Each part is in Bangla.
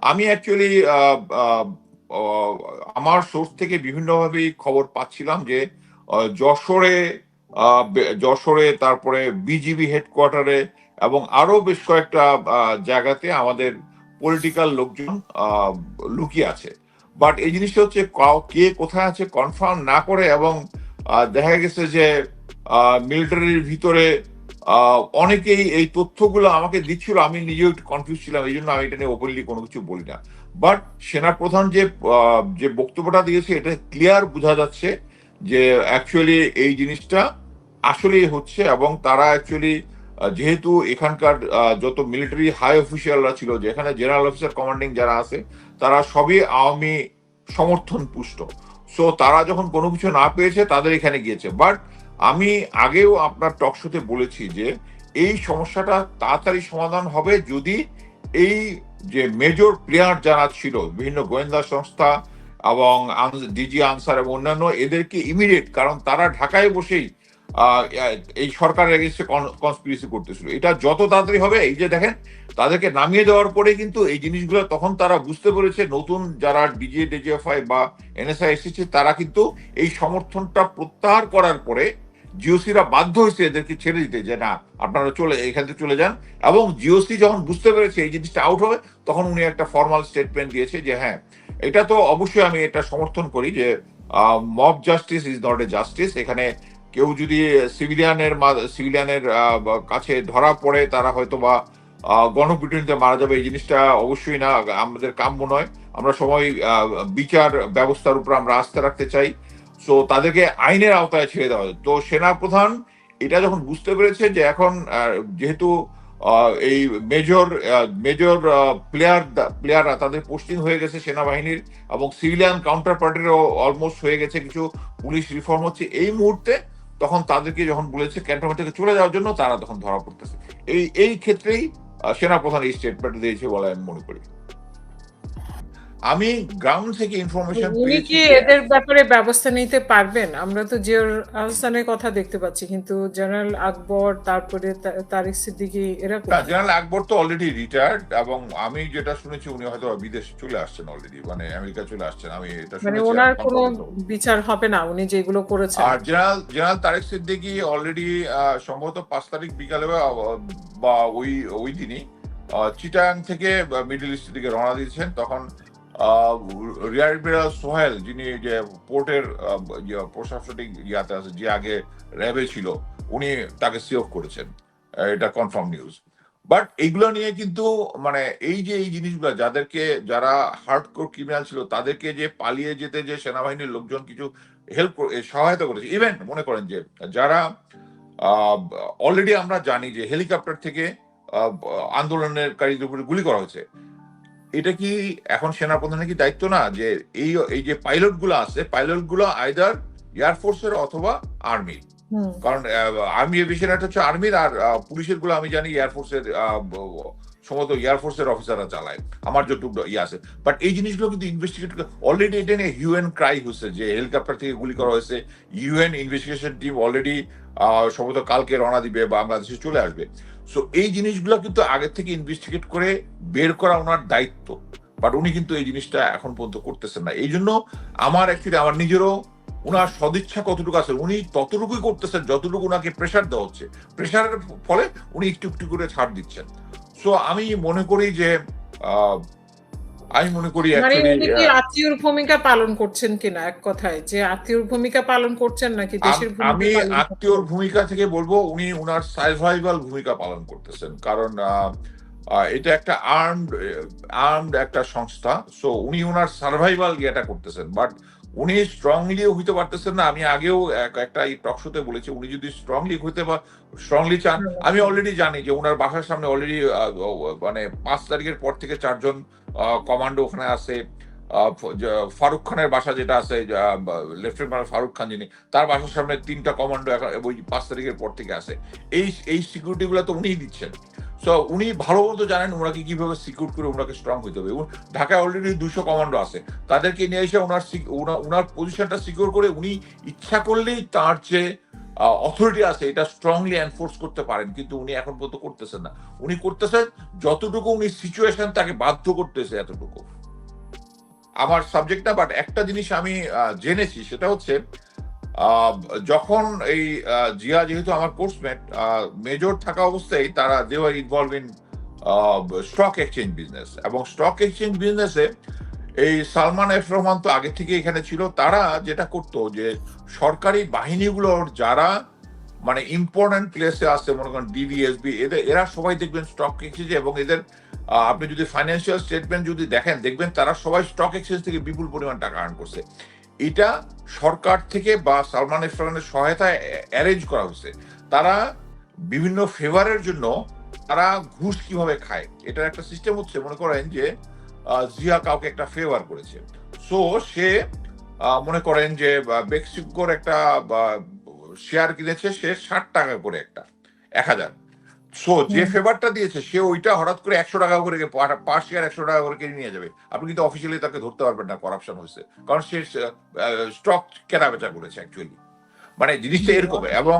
আমি অ্যাকচুয়ালি আমার সোর্স থেকে বিভিন্নভাবেই খবর পাচ্ছিলাম যে যশোরে যশোরে, তারপরে বিজিবি হেডকোয়ার্টারে এবং আরও বেশ কয়েকটা জায়গাতে আমাদের পলিটিক্যাল লোকজন লুকিয়ে আছে। বাট এই জিনিসটা হচ্ছে কে কোথায় আছে কনফার্ম না করে এবং দেখা গেছে যে মিলিটারির ভিতরে অনেকেই এই তথ্যগুলো আমাকে দিচ্ছিল, আমি নিজেও একটু কনফিউজ ছিলাম, এই জন্য আমি এটা নিয়ে ওপেনলি কোনো কিছু বলি না। বাট সেনাপ্রধান যে যে বক্তব্যটা দিয়েছে, এটা ক্লিয়ার বোঝা যাচ্ছে যে অ্যাকচুয়ালি এই জিনিসটা আসলেই হচ্ছে এবং তারা অ্যাকচুয়ালি যেহেতু এখানকার যত মিলিটারি হাই অফিসিয়ালরা ছিল, যেখানে জেনারেল অফিসার কমান্ডিং যারা আছে, তারা সবই আওয়ামী সমর্থন পুষ্ট সো তারা যখন কোনো কিছু না পেয়েছে, তাদের এখানে গিয়েছে। বাট আমি আগেও আপনার টক শোতে বলেছি যে, এই সমস্যাটা তাড়াতাড়ি সমাধান হবে যদি এই যে মেজর প্লেয়ার যারা ছিল, বিভিন্ন গোয়েন্দা সংস্থা এবং ডিজি আনসার এবং অন্যান্য, এদেরকে ইমিডিয়েট কারণ তারা ঢাকায় বসেই এই সরকারের এগেনস্টে কনস্পিরেসি করতেছিল। এটা যত তাড়াতাড়ি হবে, এই যে দেখেন, তাদেরকে নামিয়ে দেওয়ার পরে কিন্তু এই জিনিসগুলো তখন তারা বুঝতে পেরেছে, নতুন যারা ডিজে ডিজিএফআই বা এনএসআই এসেছে, তারা কিন্তু এই সমর্থনটা প্রত্যাহার করার পরে জিওসিরা বাধ্য হয়েছে এদেরকে ছেড়ে দিতে যে, না, আপনারা চলে, এখান থেকে চলে যান। এবং জিওসি যখন বুঝতে পেরেছে এই জিনিসটা আউট হবে, তখন উনি একটা ফর্মাল স্টেটমেন্ট দিয়েছে যে হ্যাঁ এটা তো অবশ্যই আমি এটা সমর্থন করি যে mob justice is not a justice এখানে কেউ যদি সিভিলিয়ানের সিভিলিয়ানের কাছে ধরা পড়ে, তারা হয়তো বা গণপিটুনিতে মারা যাবে। এই জিনিসটা অবশ্যই না, আমাদের কাম্য নয়। আমরা সবাই বিচার ব্যবস্থার উপর আমরা আস্থা রাখতে চাই। সো, তাদেরকে আইনের আওতায় ছেড়ে দেওয়া তো সেনা প্রধান এটা যখন বুঝতে পেরেছে যে এখন যেহেতু এই মেজর মেজর প্লেয়ার প্লেয়াররা তাদের পোস্টিং হয়ে গেছে সেনাবাহিনীর এবং সিভিলিয়ান কাউন্টার পার্টিরও অলমোস্ট হয়ে গেছে। কিছু পুলিশ রিফর্ম হচ্ছে। এই মুহূর্তে তখন তাদেরকে যখন বলেছে ক্যান্টনমেন্ট থেকে চলে যাওয়ার জন্য তারা তখন ধরা পড়তেছে। এই এই ক্ষেত্রেই সেনাপ্রধান এই স্টেটমেন্ট দিয়েছে বলে আমি মনে করি। আমি গ্রাউন্ড থেকে ইনফরমেশন উনি কি এদের ব্যাপারে ব্যবস্থা নিতে পারবেন আমরা তো জিয়র আহসানের কথা দেখতে পাচ্ছি কিন্তু জেনারেল আকবর তারপরে তারিক সিদ্দিকী এরা না জেনারেল আকবর তো অলরেডি রিটায়ার্ড এবং আমি যেটা শুনেছি উনি হয়তো বিদেশে চলে আসছেন অলরেডি মানে আমেরিকা চলে আসছেন আমি এটা শুনেছি মানে ওনার কোনো। বিচার হবে না উনি যেগুলো করেছেন আর general general Tarek Siddiqui already সম্ভবত পাঁচ তারিখ বিকালে বা ওই ওই দিনই চিটাং থেকে মিডল ইস্ট দিকে রওনা দিয়েছেন তখন রিয়ার সোহেল যিনি যে পোর্টের ইয়ে, প্রশাসনিক ইয়াতে আছে যে আগে র্যাবে ছিল উনি তাকে করেছেন। এটা কনফার্ম নিউজ। বাট এইগুলো নিয়ে কিন্তু মানে এই যে এই জিনিসগুলো যাদেরকে যারা হার্ডকোর ক্রিমিনাল ছিল তাদেরকে যে পালিয়ে যেতে যে সেনাবাহিনীর লোকজন কিছু হেল্প সহায়তা করেছে। ইভেন মনে করেন যে যারা অলরেডি আমরা জানি যে হেলিকপ্টার থেকে আন্দোলনের কারীদের উপরে গুলি করা হয়েছে। এটা কি এখন সেনাপ্রধানের কি দায়িত্ব না যে এই এই যে পাইলটগুলো আছে পাইলটগুলো আইদার এয়ারফোর্সের অথবা আর্মি কারণ আর্মি এভিয়েশন একটা হচ্ছে আর্মির আর পুলিশেরগুলো আমি জানি এয়ারফোর্সের সম্ভবত এয়ারফোর্সের অফিসাররা চালায়। আমার যতটুকু ইয়ে আছে। বাট এই জিনিসগুলো কিন্তু ইনভেস্টিগেট অলরেডি এটা নিয়ে ইউএন ক্রাই হচ্ছে যে হেলিকপ্টার থেকে গুলি করা হয়েছে। ইউএন ইনভেস্টিগেশন টিম অলরেডি সম্ভবত কালকে রওনা দিবে বা বাংলাদেশে চলে আসবে। সো এই জিনিসগুলো কিন্তু আগে থেকে ইনভেস্টিগেট করে বের করা ওনার দায়িত্ব। বাট উনি কিন্তু এই জিনিসটা এখন পর্যন্ত করতেছেন না। এই জন্য আমার অ্যাকচুয়ালি আমার নিজেরও ওনার সদিচ্ছা কতটুকু আছে, উনি ততটুকুই করতেছেন যতটুকু ওনাকে প্রেশার দেওয়া হচ্ছে। প্রেশারের ফলে উনি একটু একটু করে ছাড় দিচ্ছেন। সো আমি মনে করি যে আমি মনে করি মানে আত্মীয়র ভূমিকা পালন করছেন কিনা এক কথায়? যে আত্মীয়র ভূমিকা পালন করছেন নাকি দেশের আমি আত্মীয়র ভূমিকা থেকে বলব উনি উনার সার্ভাইভাল ভূমিকা পালন করতেছেন। কারণ এটা একটা আর্মড আর্মড একটা সংস্থা সো উনি ওনার সার্ভাইভাল ইয়েটা করতেছেন। বাট উনি স্ট্রংলি হইতে পারতেছেন না। আমি আগেও একটা এই টক শোতে বলেছি, উনি যদি স্ট্রংলি হইতে বা স্ট্রংলি চান, আমি অলরেডি জানি যে ওনার বাসার সামনে অলরেডি মানে পাঁচ তারিখের পর থেকে চারজন কমান্ডো ওখানে আছে। ফারুক খানের বাসা যেটা আছে লেফটেন্যান্ট ফারুক খান যিনি, তার বাসার সামনে তিনটা কমান্ডো ওই পাঁচ তারিখের পর থেকে আছে। এই এই সিকিউরিটি গুলো তো উনিই দিচ্ছেন। সো উনি ভালো মতো জানেন ওনাকে কীভাবে সিকিউর করে ওনাকে স্ট্রং হইতে হবে। ঢাকায় অলরেডি দুশো কমান্ডো আছে। তাদেরকে নিয়ে এসে ওনার ওনার পজিশনটা সিকিউর করে উনি ইচ্ছা করলেই তার যে অথরিটি আছে, এটা স্ট্রংলি এনফোর্স করতে পারেন। কিন্তু উনি এখন পর্যন্ত করতেছেন না। উনি করতেছেন যতটুকু উনি সিচুয়েশন তাকে বাধ্য করতেছে এতটুকু। আমার সাবজেক্ট না বাট একটা জিনিস আমি জেনেছি, সেটা হচ্ছে যখন এই জিয়া যেহেতু আমার কোর্সমেট মেজর থাকা অবস্থায় তারা they are involved in stock exchange business এবং স্টক এক্সচেঞ্জ বিজনেসে এই সালমান এফ রহমান তো আগে থেকে এখানে ছিল, তারা যেটা করতো যে সরকারি বাহিনীগুলোর যারা মানে ইম্পর্টেন্ট প্লেসে আছে, মনে করেন ডিভিএসবি এদের, এরা সবাই দেখবেন স্টক এক্সচেঞ্জে এবং এদের আপনি যদি ফাইন্যান্সিয়াল স্টেটমেন্ট যদি দেখেন, দেখবেন তারা সবাই স্টক এক্সচেঞ্জ থেকে বিপুল পরিমাণ টাকা আর্ন করছে। এটা সরকার থেকে বা সালমান রহমানের সহায়তায় অ্যারেঞ্জ করা হয়েছে। তারা বিভিন্ন ফেভারের জন্য তারা ঘুষ কীভাবে খায়, এটার একটা সিস্টেম হচ্ছে, মনে করেন যে জিয়া কাউকে একটা ফেভার করেছে। সো সে মনে করেন যে বেক্সিকোর একটা শেয়ার কিনেছে, সে ষাট টাকা করে একটা, এক হাজার। সো যে ফেভারটা দিয়েছে সে ওইটা হঠাৎ করে একশো টাকা করে পার শেয়ার একশো টাকা করে কিনে নিয়ে যাবে। আপনি কিন্তু অফিসিয়ালি তাকে ধরতে পারবেন না করাপশন হয়েছে। কারণ সে স্টক কেনা বেচা করেছে অ্যাকচুয়ালি মানে জিনিসটা এরকম এবং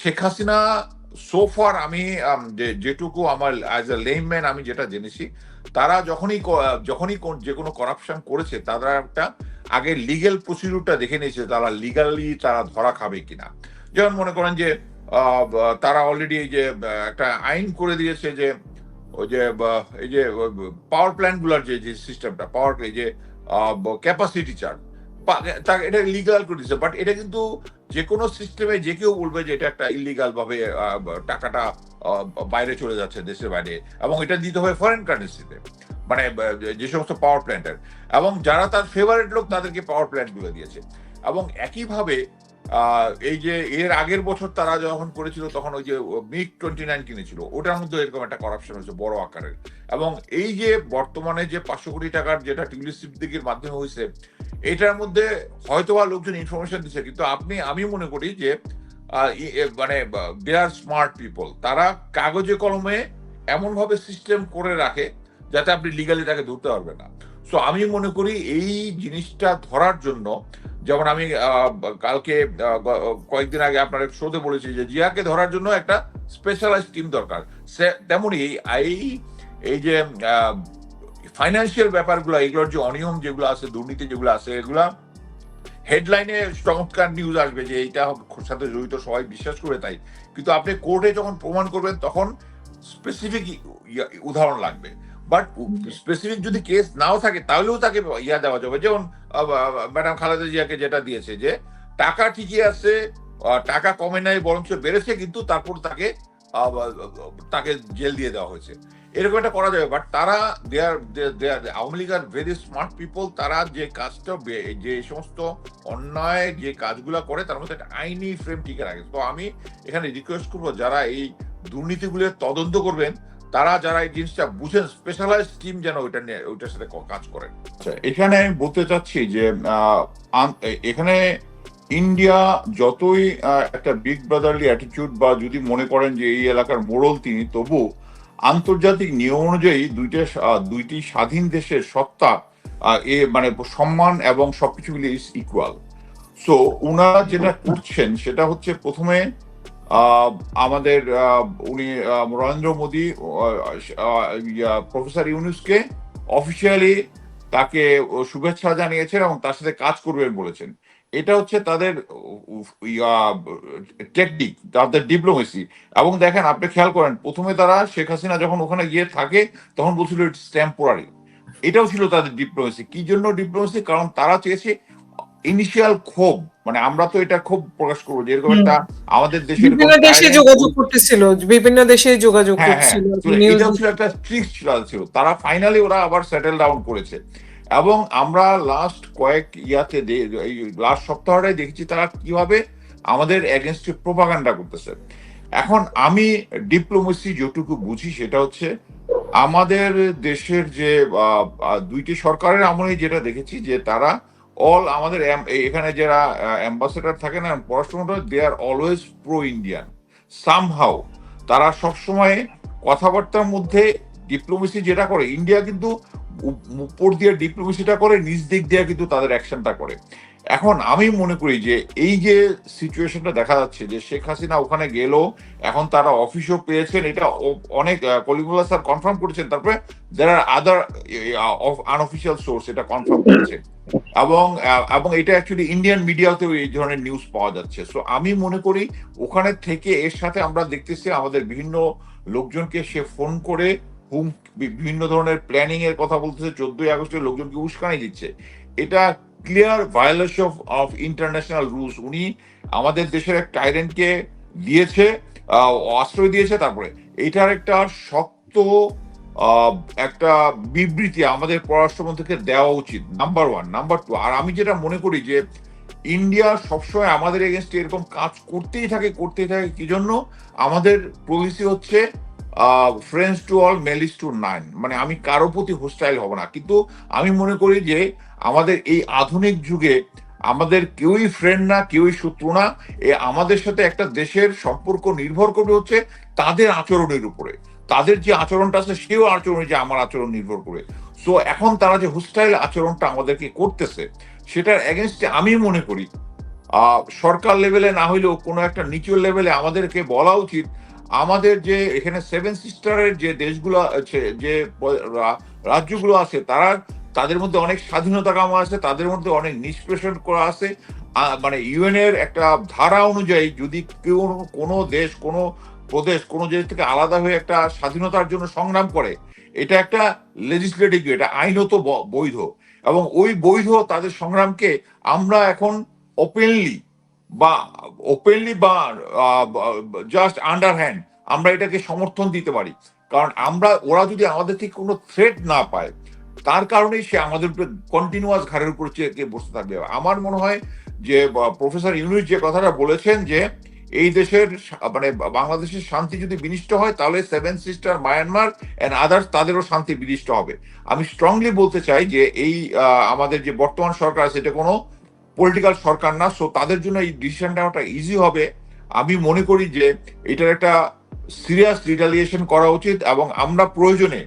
শেখ হাসিনা সোফার আমি যেটুকু আমার অ্যাজ এ লেমম্যান আমি যেটা জেনেছি তারা যখনই যখনই যে কোনো করাপশন করেছে তারা একটা আগে লিগেল প্রসিডিউরটা দেখে নিয়েছে তারা লিগালি তারা ধরা খাবে কিনা। যেমন মনে করেন যে তারা অলরেডি এই যে একটা আইন করে দিয়েছে যে, ওই যে এই যে পাওয়ার প্ল্যান্টগুলার যে যে সিস্টেমটা পাওয়ার এই যে ক্যাপাসিটি চার্ট এটা লিগাল করে দিচ্ছে বাট এটা কিন্তু যে কোনো সিস্টেমে যে কেউ বলবে যে এটা একটা ইলিগাল ভাবে টাকাটা বাইরে চলে যাচ্ছে দেশের বাইরে, এবং এটা দিতে হবে ফরেন কারেন্সিতে মানে যে সমস্ত পাওয়ার প্ল্যান্টের এবং যারা তার ফেভারিট লোক তাদেরকে পাওয়ার প্ল্যান্টগুলো দিয়েছে, এবং একইভাবে এই যে এর আগের বছর তারা যখন করেছিল, তখন ওই যে মিগ টোয়েন্টি নাইন কিনেছিল। ওটার মধ্যে এরকম একটা করাপশন হয়েছে, বড় আকারের। এবং এই যে বর্তমানে যে পাঁচশো কোটি টাকার যেটা টিউলিপ দিকের মাধ্যমে হয়েছে, এটার মধ্যে হয়তোবা লোকজন ইনফরমেশন দিচ্ছে। কিন্তু আপনি, আমি মনে করি যে মানে দে আর স্মার্ট পিপল তারা কাগজে কলমে এমন ভাবে সিস্টেম করে রাখে, যাতে আপনি লিগালি তাকে ধরতে পারবেন না। সো আমি মনে করি এই জিনিসটা ধরার জন্য যেমন আমি কালকে কয়েকদিন আগে আপনার শোতে বলেছি যে জিয়াকে ধরার জন্য একটা স্পেশালাইজ টিম দরকার। সে- তেমনি এই এই যে ফাইন্যান্সিয়াল ব্যাপারগুলো, এগুলোর যে অনিয়ম যেগুলো আছে, দুর্নীতি যেগুলো আছে, এগুলা হেডলাইনে চমৎকার নিউজ আসবে যে এইটা সাথে জড়িত, সবাই বিশ্বাস করে তাই। কিন্তু আপনি কোর্টে যখন প্রমাণ করবেন, তখন স্পেসিফিক উদাহরণ লাগবে। বাট স্পেসিফিক যদি কেস নাও থাকে, তাহলেও তাকে ইয়া দেওয়া যাবে। যেমন ম্যাডাম খালেদা জিয়াকে যেটা দিয়েছে যে, টাকা ঠিকই আছে টাকা কমে নাই, বরঞ্চ বেড়েছে, কিন্তু তারপর তাকে তাকে জেল দিয়ে দেওয়া হয়েছে। এরকম একটা করা যাবে। বাট তারা they are they are Awami League are very smart people তারা যে কাজটা, যে সমস্ত অন্যায়, যে কাজগুলা করে, তার মধ্যে একটা আইনি ফ্রেম টিকে রাখে। তো আমি এখানে রিকোয়েস্ট করব, যারা এই দুর্নীতিগুলোর তদন্ত করবেন তারা যারা এই জিনিসটা বুঝেন স্পেশালাইজ টিম যেন ওইটা নিয়ে, ওইটার সাথে কাজ করেন আচ্ছা এখানে আমি বলতে চাচ্ছি যে এখানে ইন্ডিয়া যতই একটা বিগ ব্রাদারলি অ্যাটিটিউড বা যদি মনে করেন যে এই এলাকার মোড়ল তিনি, তবু আন্তর্জাতিক নিয়ম অনুযায়ী দুইটা দুইটি স্বাধীন দেশের সত্তা এ মানে সম্মান এবং সবকিছু মিলিয়ে ইকুয়াল সো উনারা যেটা করছেন সেটা হচ্ছে প্রথমে আমাদের উনি নরেন্দ্র মোদী প্রফেসর ইউনুসকে অফিসিয়ালি তাকে শুভেচ্ছা জানিয়েছেন এবং তার সাথে কাজ করবেন বলেছেন। এটা হচ্ছে তাদের টেকনিক তাদের ডিপ্লোমেসি এবং দেখেন, আপনি খেয়াল করেন, প্রথমে তারা শেখ হাসিনা যখন ওখানে গিয়ে থাকে, তখন বলছিল ইটস টেম্পোরারি এটাও ছিল তাদের ডিপ্লোমেসি কি জন্য ডিপ্লোমেসি কারণ তারা চেয়েছে ইনিশিয়াল ক্ষোভ মানে আমরা তো এটা ক্ষোভ প্রকাশ করব যে এরকম একটা আমাদের দেশের বিভিন্ন দেশে যোগাযোগ করতেছিল বিভিন্ন দেশে যোগাযোগ হ্যাঁ হ্যাঁ। করছিল এটাও ছিল একটা ট্রিক ছিল। তারা ফাইনালি ওরা আবার সেটেল ডাউন করেছে। এবং আমরা লাস্ট কয়েক ইয়াতে লাস্ট সপ্তাহটাই দেখেছি তারা কীভাবে আমাদের এগেনস্টে প্রোপাগান্ডা করতেছে। এখন আমি ডিপ্লোমেসি যেটুকু বুঝি সেটা হচ্ছে আমাদের দেশের যে দুইটি সরকারের আমলে যেটা দেখেছি যে তারা অল আমাদের এখানে যারা অ্যাম্বাসেডার থাকে না পররাষ্ট্র they are always pro Indian somehow তারা সবসময় কথাবার্তার মধ্যে ডিপ্লোমেসি যেটা করে ইন্ডিয়া কিন্তু উপর দিয়ে ডিপ্লোমেসিটা করে নিজ দিক দিয়ে কিন্তু তাদের অ্যাকশনটা করে। এখন আমি মনে করি যে, এই যে সিচুয়েশনটা দেখা যাচ্ছে যে, শেখ হাসিনা ওখানে গেল এখন তারা অফিসও পেয়েছেন, এটা অনেক কলিমুল্লাহ স্যার কনফার্ম করেছেন, তারপরে আর আদার আনঅফিসিয়াল সোর্স এটা কনফার্ম করেছে। এবং এবং এটা অ্যাকচুয়ালি ইন্ডিয়ান মিডিয়াতেও এই ধরনের নিউজ পাওয়া যাচ্ছে। সো আমি মনে করি ওখানে থেকে এর সাথে আমরা দেখতেছি আমাদের বিভিন্ন লোকজনকে সে ফোন করে হুম বিভিন্ন ধরনের প্ল্যানিং এর কথা বলতেছে, চোদ্দই আগস্টের লোকজনকে উস্কানি দিচ্ছে। এটা clear violation of of international rules উনি আমাদের দেশের এক টাইরেন্টকে দিয়েছে আশ্রয় দিয়েছে, তারপরে। এটার একটা শক্ত একটা বিবৃতি আমাদের পররাষ্ট্রমন্ত্রীকে দেওয়া উচিত নাম্বার ওয়ান নাম্বার টু আর আমি যেটা মনে করি যে ইন্ডিয়া সবসময় আমাদের এগেনস্টে এরকম কাজ করতেই থাকে করতেই থাকে, কি জন্য? আমাদের পলিসি হচ্ছে friends to all malice to none মানে আমি কারও প্রতি হোস্টাইল হব না। কিন্তু আমি মনে করি যে আমাদের এই আধুনিক যুগে আমাদের কেউই ফ্রেন্ড না, কেউই শত্রু না, এ আমাদের সাথে একটা দেশের সম্পর্ক নির্ভর করবে হচ্ছে তাদের আচরণের উপরে। তাদের যে আচরণটা আছে, সেও আচরণ যে আমার আচরণ নির্ভর করে। সো এখন তারা যে হোস্টাইল আচরণটা আমাদেরকে করতেছে, সেটার এগেনস্টে আমি মনে করি সরকার লেভেলে না হইলেও কোনো একটা নিচু লেভেলে আমাদেরকে বলা উচিত, আমাদের যে এখানে সেভেন সিস্টারের যে দেশগুলো আছে, যে রাজ্যগুলো আছে, তারা তাদের মধ্যে অনেক স্বাধীনতা কামা আছে, তাদের মধ্যে অনেক নিষ্পেষণ করা আছে। মানে ইউএন এর একটা ধারা অনুযায়ী যদি কেউ কোনো দেশ, কোনো প্রদেশ কোনো দেশ থেকে আলাদা হয়ে একটা স্বাধীনতার জন্য সংগ্রাম করে, এটা একটা লেজিসলেটিভ এটা আইনত বৈধ। এবং ওই বৈধ তাদের সংগ্রামকে আমরা এখন ওপেনলি বা ওপেনলি বা জাস্ট আন্ডার হ্যান্ড আমরা এটাকে সমর্থন দিতে পারি। কারণ আমরা, ওরা যদি আমাদের থেকে কোনো থ্রেট না পায়, তার কারণেই সে আমাদের উপরে কন্টিনিউয়াস ঘাড়ের উপর চেয়ে বসে থাকবে। আমার মনে হয় যে প্রফেসর ইউনুস যে কথাটা বলেছেন যে এই দেশের মানে বাংলাদেশের শান্তি যদি বিনিষ্ট হয়, তাহলে seven sister Myanmar and others তাদেরও শান্তি বিনিষ্ট হবে। আমি স্ট্রংলি বলতে চাই যে এই আমাদের যে বর্তমান সরকার আছে, এটা কোনো পলিটিক্যাল সরকার না সো তাদের জন্য এই ডিসিশন নেওয়াটা ইজি হবে। আমি মনে করি যে এটার একটা সিরিয়াস রিটালিয়েশন করা উচিত এবং আমরা প্রয়োজনে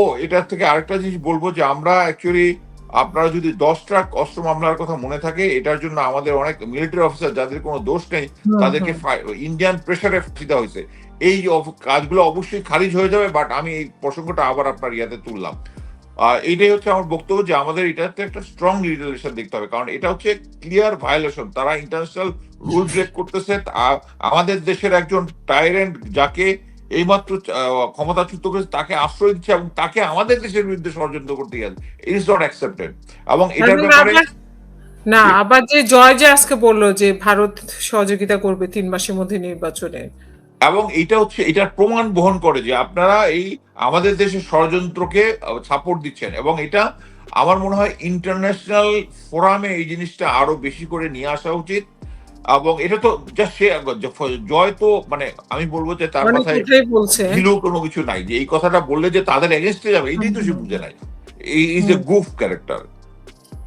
ও, এটার থেকে আরেকটা জিনিস বলব যে আমরা অ্যাকচুয়ালি আপনারা যদি দশ ট্রাক অস্ত্র মামলার কথা মনে থাকে এটার জন্য আমাদের অনেক মিলিটারি অফিসার যাদের কোনো দোষ নেই তাদেরকে ইন্ডিয়ান প্রেসারে ফাঁসি দেওয়া হয়েছে। এই কাজগুলো অবশ্যই খারিজ হয়ে যাবে বাট আমি এই প্রসঙ্গটা আবার আপনার ইয়াতে তুললাম। এইটাই হচ্ছে আমার বক্তব্য যে আমাদের এটাতে একটা স্ট্রং রিলেশন দেখতে হবে কারণ এটা হচ্ছে ক্লিয়ার ভায়োলেশন তারা ইন্টারন্যাশনাল রুল ব্রেক করতেছে আমাদের দেশের একজন টাইরেন্ট যাকে এইমাত্র ক্ষমতাচ্যুত করেছে তাকে আশ্রয় দিচ্ছে এবং তাকে আমাদের দেশের বিরুদ্ধে ষড়যন্ত্র করতে গেছে। ইট ইজ নট অ্যাকসেপ্টেড এবং এটার ব্যাপারে না আবার যে জয় যে আজকে বলল যে ভারত সহযোগিতা করবে তিন মাসের মধ্যে নির্বাচনে। এবং এটা হচ্ছে এটার প্রমাণ বহন করে যে আপনারা এই আমাদের দেশের ষড়যন্ত্রকে সাপোর্ট দিচ্ছেন। এবং এটা আমার মনে হয় ইন্টারন্যাশনাল ফোরামে এই জিনিসটা আরও বেশি করে নিয়ে আসা উচিত। এবং এটা তো জাস্ট সে জয় তো মানে আমি বলব যে তার কথায় কথাই কোনো কিছু নাই। যে এই কথাটা বললে যে তাদের এগেনস্টে যাবে এইটাই তো সে বুঝে নাই। ইজ এ গুফ ক্যারেক্টার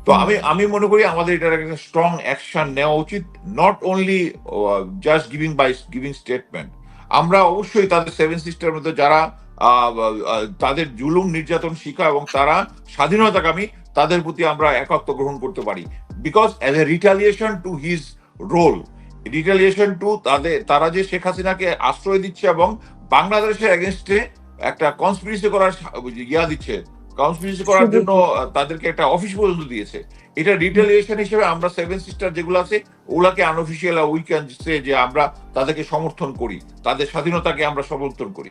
তো আমি আমি মনে করি আমাদের এটার একটা স্ট্রং অ্যাকশন নেওয়া উচিত not only just giving by giving statement আমরা অবশ্যই তাদের সেভেন সিস্টার মধ্যে যারা তাদের জুলুম নির্যাতন শিখা এবং তারা স্বাধীনতাকামী তাদের প্রতি আমরা একত্ব গ্রহণ করতে পারি। Because as a retaliation to his role retaliation to তাদের তারা যে শেখ হাসিনাকে আশ্রয় দিচ্ছে এবং বাংলাদেশের এগেনস্টে একটা কনস্পিরেসি করার ইয়া দিচ্ছে। কনস্পিরেসি করার জন্য তাদেরকে একটা অফিস পর্যন্ত দিয়েছে। এটা রিটেলিয়েশন হিসেবে আমরা সেভেন সিস্টার যেগুলো আছে ওগুলাকে আনঅফিসিয়াল উইকেন্ড যে আমরা তাদেরকে সমর্থন করি তাদের স্বাধীনতাকে আমরা সমর্থন করি।